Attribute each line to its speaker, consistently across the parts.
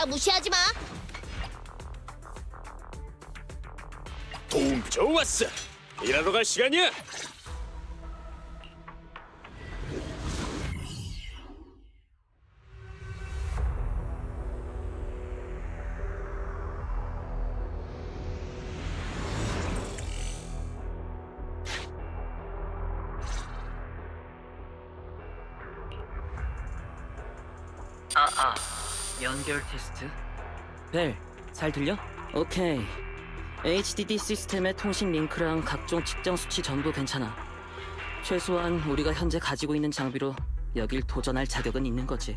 Speaker 1: 나 무시하지 마.
Speaker 2: 도움 좋았어. 일하러 갈 시간이야.
Speaker 3: 연결 테스트?
Speaker 4: 벨, 잘 들려? 오케이. HDD 시스템의 통신 링크랑 각종 측정 수치 전부 괜찮아. 최소한 우리가 현재 가지고 있는 장비로 여길 도전할 자격은 있는 거지.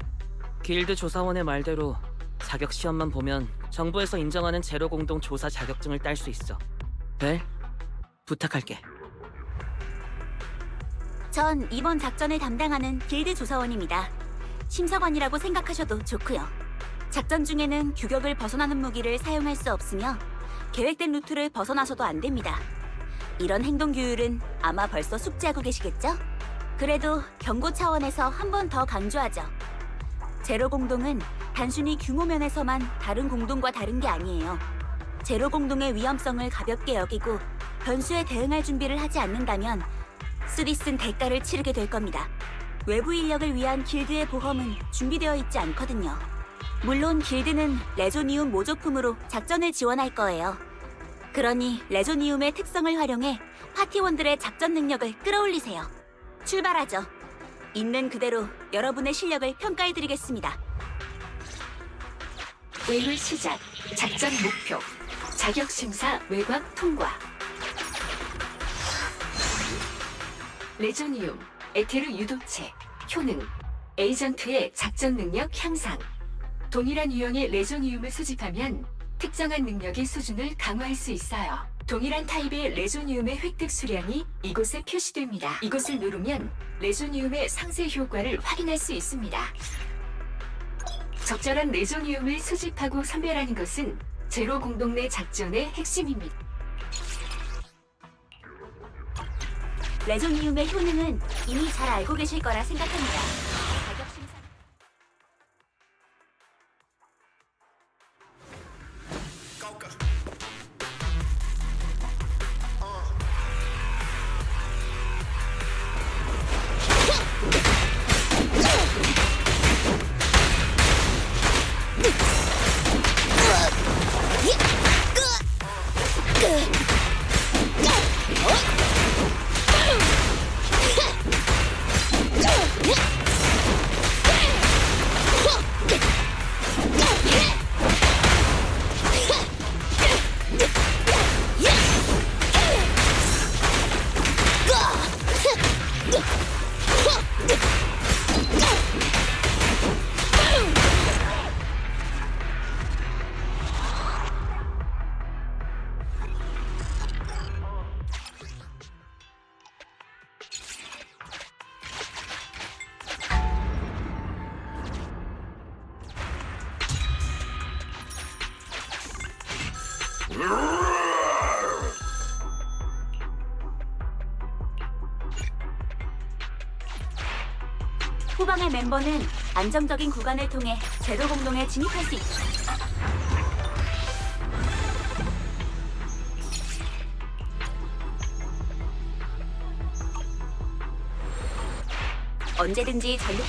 Speaker 4: 길드 조사원의 말대로 자격 시험만 보면 정부에서 인정하는 제로 공동 조사 자격증을 딸 수 있어. 벨, 부탁할게.
Speaker 5: 전 이번 작전을 담당하는 길드 조사원입니다. 심사관이라고 생각하셔도 좋고요. 작전 중에는 규격을 벗어나는 무기를 사용할 수 없으며 계획된 루트를 벗어나서도 안 됩니다. 이런 행동 규율은 아마 벌써 숙지하고 계시겠죠? 그래도 경고 차원에서 한 번 더 강조하죠. 제로 공동은 단순히 규모 면에서만 다른 공동과 다른 게 아니에요. 제로 공동의 위험성을 가볍게 여기고 변수에 대응할 준비를 하지 않는다면 쓰리 쓴 대가를 치르게 될 겁니다. 외부 인력을 위한 길드의 보험은 준비되어 있지 않거든요. 물론 길드는 레조니움 모조품으로 작전을 지원할 거예요. 그러니 레조니움의 특성을 활용해 파티원들의 작전 능력을 끌어올리세요. 출발하죠. 있는 그대로 여러분의 실력을 평가해드리겠습니다.
Speaker 6: 외울 시작, 작전 목표, 자격 심사 외곽 통과. 레조니움, 에테르 유도체, 효능, 에이전트의 작전 능력 향상. 동일한 유형의 레조니움을 수집하면 특정한 능력의 수준을 강화할 수 있어요. 동일한 타입의 레조니움의 획득 수량이 이곳에 표시됩니다. 이곳을 누르면 레조니움의 상세 효과를 확인할 수 있습니다. 적절한 레조니움을 수집하고 선별하는 것은 제로 공동 내 작전의 핵심입니다.
Speaker 5: 레조니움의 효능은 이미 잘 알고 계실 거라 생각합니다. 후방의 멤버는 안정적인 구간을 통해 제도 공동에 진입할 수 있다. 언제든지 전력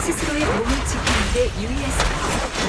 Speaker 6: 스스로의 몸을 지키는 데 유리하습니다.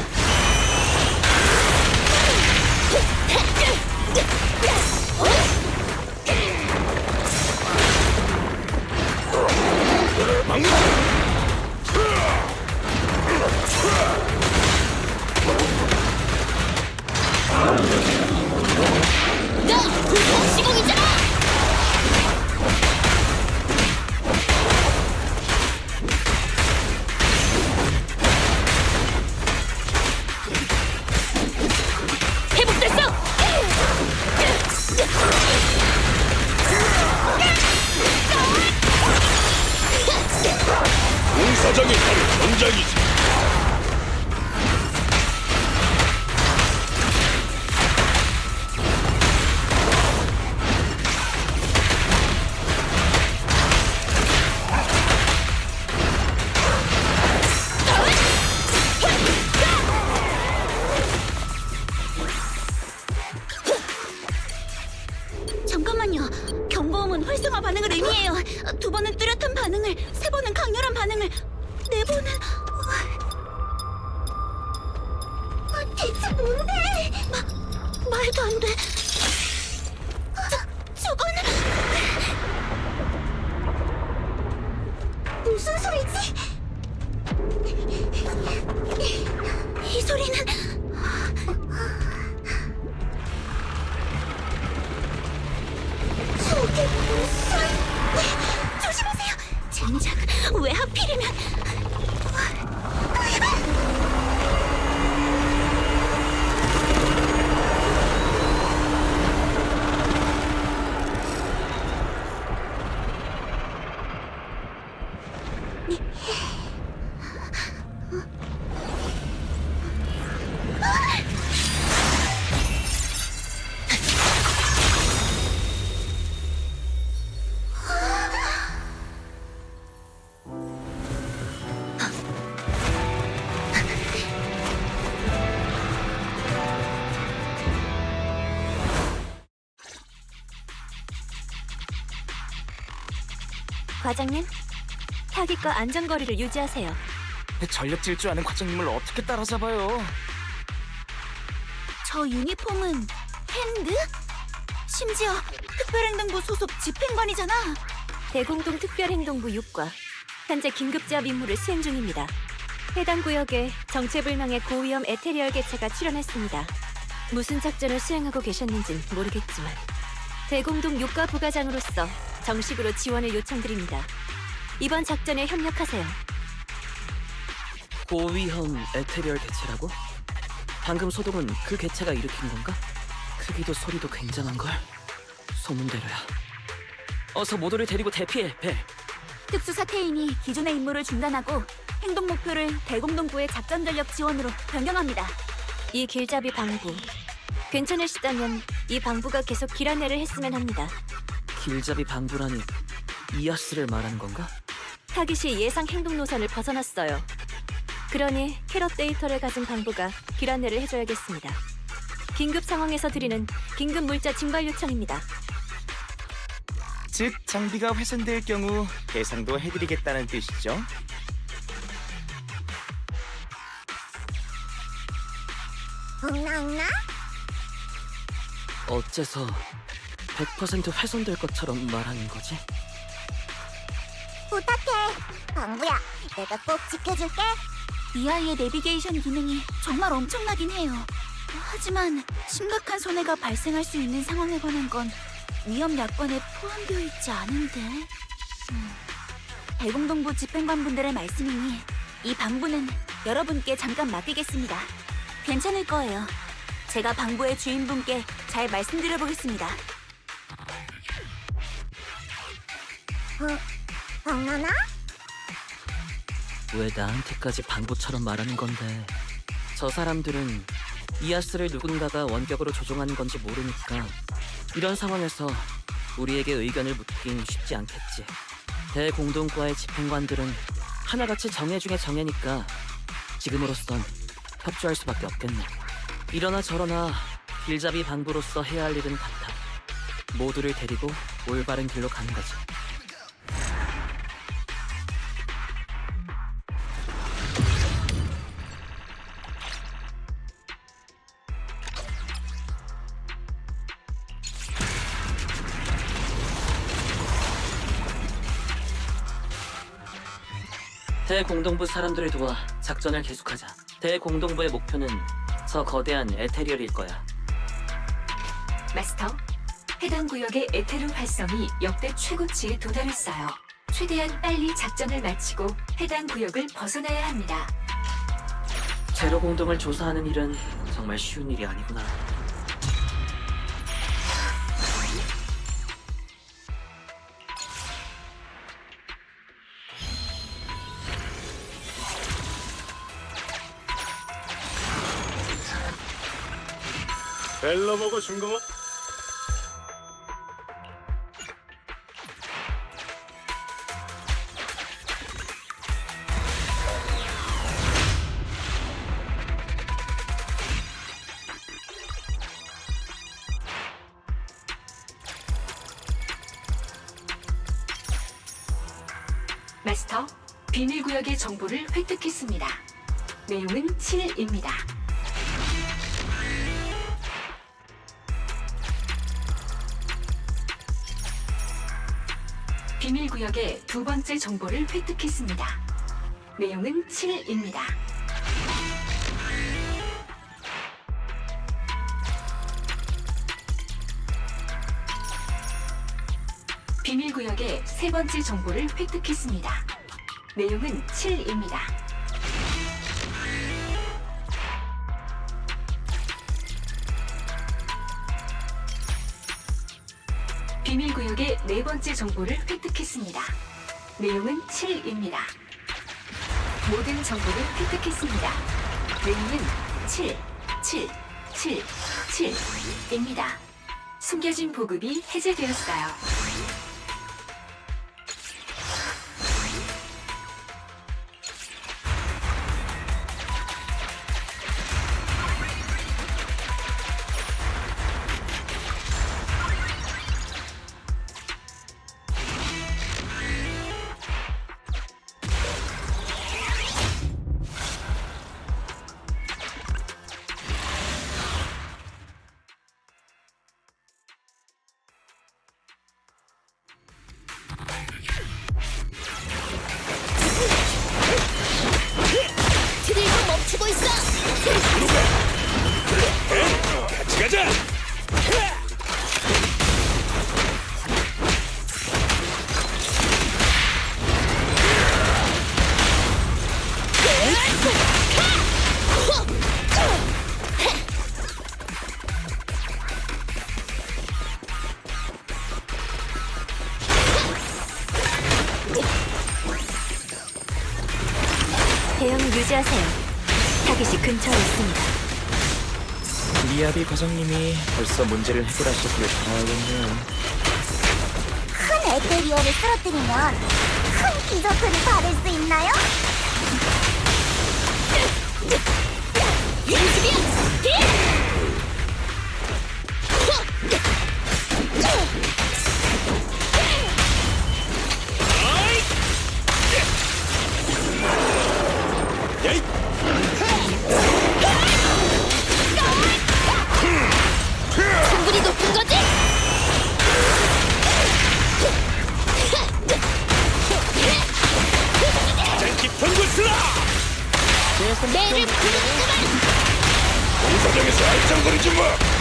Speaker 2: 사장이 바로 전장이지.
Speaker 5: 무슨 소리지? 이 소리는
Speaker 7: 과장님, 타깃과 안전거리를 유지하세요.
Speaker 8: 전력 질주하는 과장님을 어떻게 따라잡아요?
Speaker 5: 저 유니폼은 핸드? 심지어 특별행동부 소속 집행관이잖아.
Speaker 7: 대공동 특별행동부 6과 현재 긴급제압 임무를 수행 중입니다. 해당 구역에 정체불명의 고위험 에테리얼 개체가 출현했습니다. 무슨 작전을 수행하고 계셨는진 모르겠지만 대공동 6과 부과장으로서 정식으로 지원을 요청드립니다. 이번 작전에 협력하세요.
Speaker 4: 고위험 에테리얼 개체라고? 방금 소동은 그 개체가 일으킨 건가? 크기도 소리도 굉장한 걸. 소문대로야. 어서 모두를 데리고 대피해, 벨.
Speaker 5: 특수사태인이 기존의 임무를 중단하고 행동 목표를 대공동부의 작전 전력 지원으로 변경합니다.
Speaker 7: 이 길잡이 방부. 괜찮으시다면 이 방부가 계속 길 안내를 했으면 합니다.
Speaker 4: 길잡이 방부라니 이아스를 말하는 건가?
Speaker 7: 타깃이 예상 행동 노선을 벗어났어요. 그러니 캐럿 데이터를 가진 방부가 길 안내를 해줘야겠습니다. 긴급 상황에서 드리는 긴급 물자 징발 요청입니다.
Speaker 8: 즉 장비가 훼손될 경우 배상도 해드리겠다는 뜻이죠.
Speaker 1: 엉나 엉나?
Speaker 4: 어째서 100% 훼손될 것처럼 말하는 거지?
Speaker 1: 부탁해. 방부야, 내가 꼭 지켜줄게.
Speaker 5: 이 아이의 내비게이션 기능이 정말 엄청나긴 해요. 하지만 심각한 손해가 발생할 수 있는 상황에 관한 건 위험 약관에 포함되어 있지 않은데. 음, 대공동부 집행관분들의 말씀이니 이 방부는 여러분께 잠깐 맡기겠습니다. 괜찮을 거예요. 제가 방부의 주인분께 잘 말씀드려 보겠습니다.
Speaker 1: 엉나나?
Speaker 4: 왜 나한테까지 방부처럼 말하는 건데? 저 사람들은 이아스를 누군가가 원격으로 조종하는 건지 모르니까 이런 상황에서 우리에게 의견을 묻긴 쉽지 않겠지. 대공동과의 집행관들은 하나같이 정예 중에 정예니까 지금으로선 협조할 수밖에 없겠네. 이러나 저러나 길잡이 반부로서 해야 할 일은 같아. 모두를 데리고 올바른 길로 가는 거지. 대공동부 사람들을 도와 작전을 계속하자. 대공동부의 목표는 저 거대한 에테리얼일 거야.
Speaker 6: 마스터, 해당 구역의 에테르 활성이 역대 최고치에 도달했어요. 최대한 빨리 작전을 마치고 해당 구역을 벗어나야 합니다.
Speaker 4: 제로 공동을 조사하는 일은 정말 쉬운 일이 아니구나.
Speaker 2: 벨러 보고 준 거?
Speaker 6: 마스터, 비밀 구역의 정보를 획득했습니다. 내용은 7입니다. 구역의 두 번째 정보를 획득했습니다. 내용은 7입니다. 비밀 구역의 세 번째 정보를 획득했습니다. 내용은 7입니다. 네 번째 정보를 획득했습니다. 내용은 7입니다. 모든 정보를 획득했습니다. 내용은 7, 7, 7, 7입니다. 숨겨진 보급이 해제되었어요.
Speaker 7: 유지하세요. 타깃이 근처에 있습니다.
Speaker 8: 리아비 과장님이 벌써 문제를 해결하셨길 바라야겠네요.
Speaker 1: 큰 에테리어를 쓰러뜨리면 큰 기적들을 받을 수 있나요?
Speaker 2: 야이! 발전거리지 마!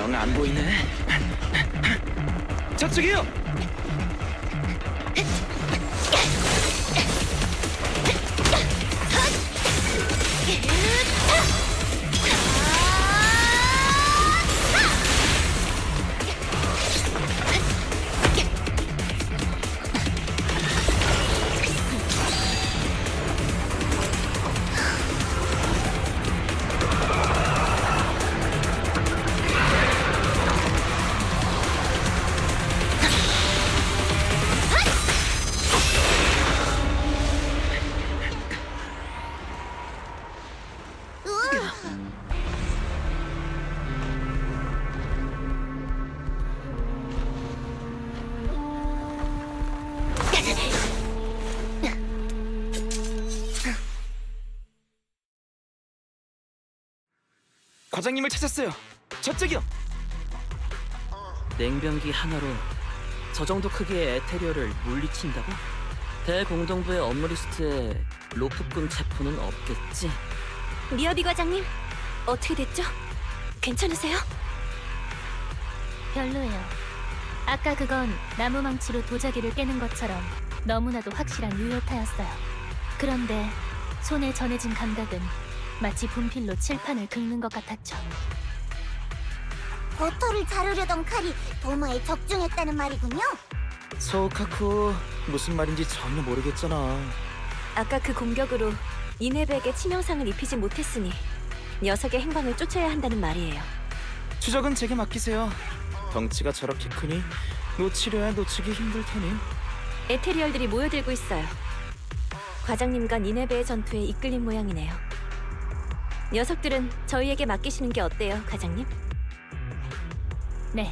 Speaker 8: 영 안 보이네. 저쪽이요. 과장님을 찾았어요. 저쪽이요.
Speaker 4: 냉병기 하나로 저 정도 크기의 에테리어를 물리친다고? 대공동부의 업무 리스트에 로프꾼 체포는 없겠지?
Speaker 7: 리어비 과장님, 어떻게 됐죠? 괜찮으세요?
Speaker 1: 별로예요. 아까 그건 나무 망치로 도자기를 깨는 것처럼 너무나도 확실한 유효타였어요. 그런데 손에 전해진 감각은 마치 분필로 칠판을 긁는 것 같았죠.
Speaker 9: 버터를 자르려던 칼이 도마에 적중했다는 말이군요.
Speaker 8: 소카쿠 무슨 말인지 전혀 모르겠잖아.
Speaker 7: 아까 그 공격으로 이네백에 치명상을 입히지 못했으니 녀석의 행방을 쫓아야 한다는 말이에요.
Speaker 8: 추적은 제게 맡기세요. 덩치가 저렇게 크니 놓치려야 놓치기 힘들 테니.
Speaker 7: 에테리얼들이 모여들고 있어요. 과장님과 니네베의 전투에 이끌린 모양이네요. 녀석들은 저희에게 맡기시는 게 어때요, 과장님?
Speaker 1: 네.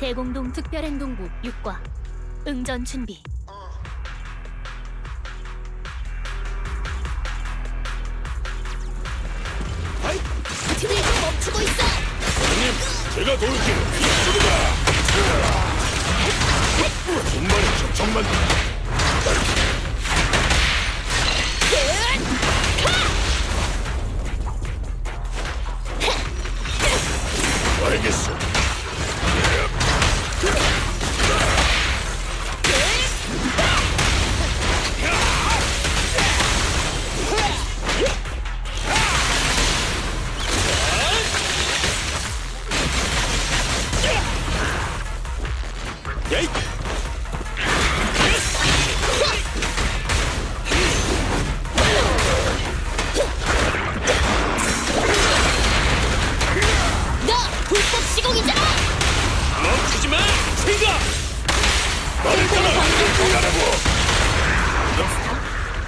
Speaker 1: 대공동 특별행동부 6과 응전 준비.
Speaker 9: 드릴 좀 멈추고 있어.
Speaker 2: 형님, 제가 도울게요. 이쪽이다. 정말 정말 가라고!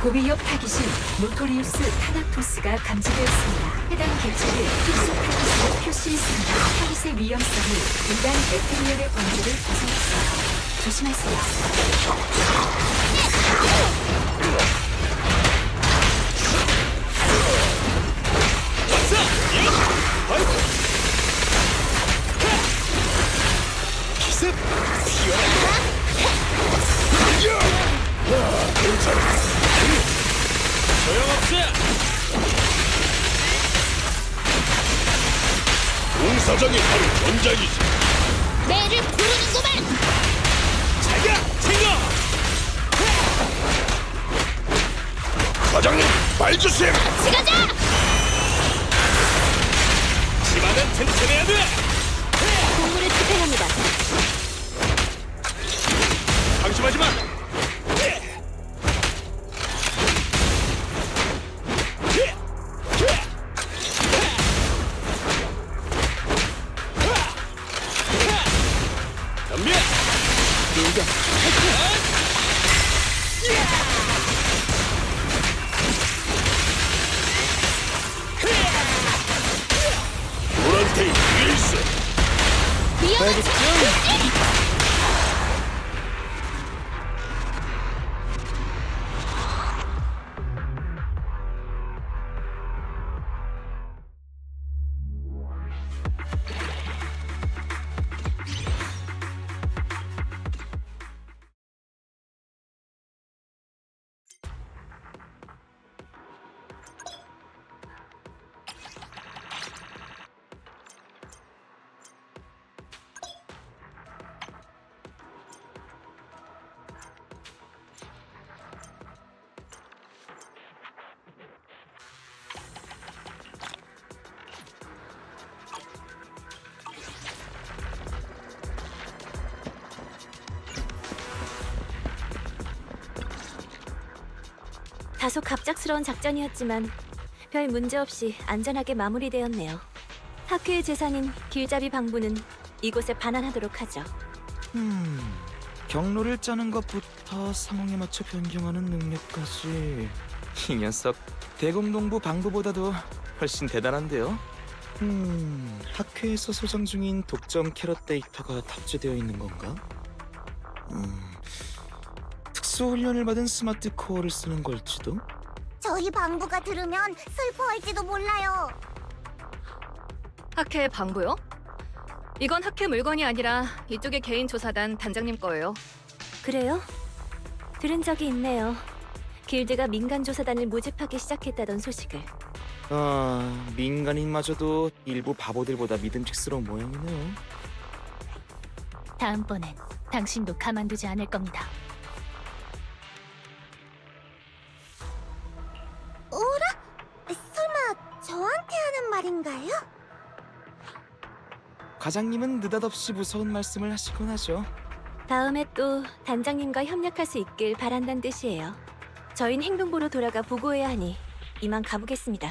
Speaker 6: 고비역 타깃인 노토리우스 타나토스가 감지되었습니다. 해당 개체를 특수 타깃으로 표시했습니다. 타깃의 위험성이 인간 에테리얼의 범주를 벗어났어요. 조심하세요.
Speaker 2: 기습! 야! 괜찮아. 소용없어! 공사장이 바로 전장이지.
Speaker 1: 매를 부르는구만.
Speaker 2: 자기야! 챙겨! 과장님, 말 주세요!
Speaker 1: 같이 가자.
Speaker 2: 집안은 튼튼해야 돼!
Speaker 7: 공물을 투표합니다.
Speaker 2: 방심하지 마! 덤벼! 노란 테이프 위에 있어!
Speaker 1: 위험한
Speaker 7: 다소 갑작스러운 작전이었지만 별 문제 없이 안전하게 마무리되었네요. 학교의 재산인 길잡이 방부는 이곳에 반환하도록 하죠.
Speaker 8: 음, 경로를 짜는 것부터 상황에 맞춰 변경하는 능력까지 이 녀석 대공동부 방부보다도 훨씬 대단한데요. 음, 학회에서 소장 중인 독점 캐럿 데이터가 탑재되어 있는 건가? 음, 특수훈련을 받은 스마트 코어를 쓰는 걸지도?
Speaker 9: 저희 방부가 들으면 슬퍼할지도 몰라요.
Speaker 10: 학회 방부요? 이건 학회 물건이 아니라 이쪽의 개인 조사단 단장님 거예요.
Speaker 7: 그래요? 들은 적이 있네요. 길드가 민간 조사단을 모집하기 시작했다던 소식을.
Speaker 8: 아, 민간인마저도 일부 바보들보다 믿음직스러운 모양이네요.
Speaker 1: 다음번엔 당신도 가만두지 않을 겁니다.
Speaker 8: 과장님은 느닷없이 무서운 말씀을 하시곤 하죠.
Speaker 7: 다음에 또 단장님과 협력할 수 있길 바란다는 뜻이에요. 저흰 행동부로 돌아가 보고해야 하니 이만 가보겠습니다.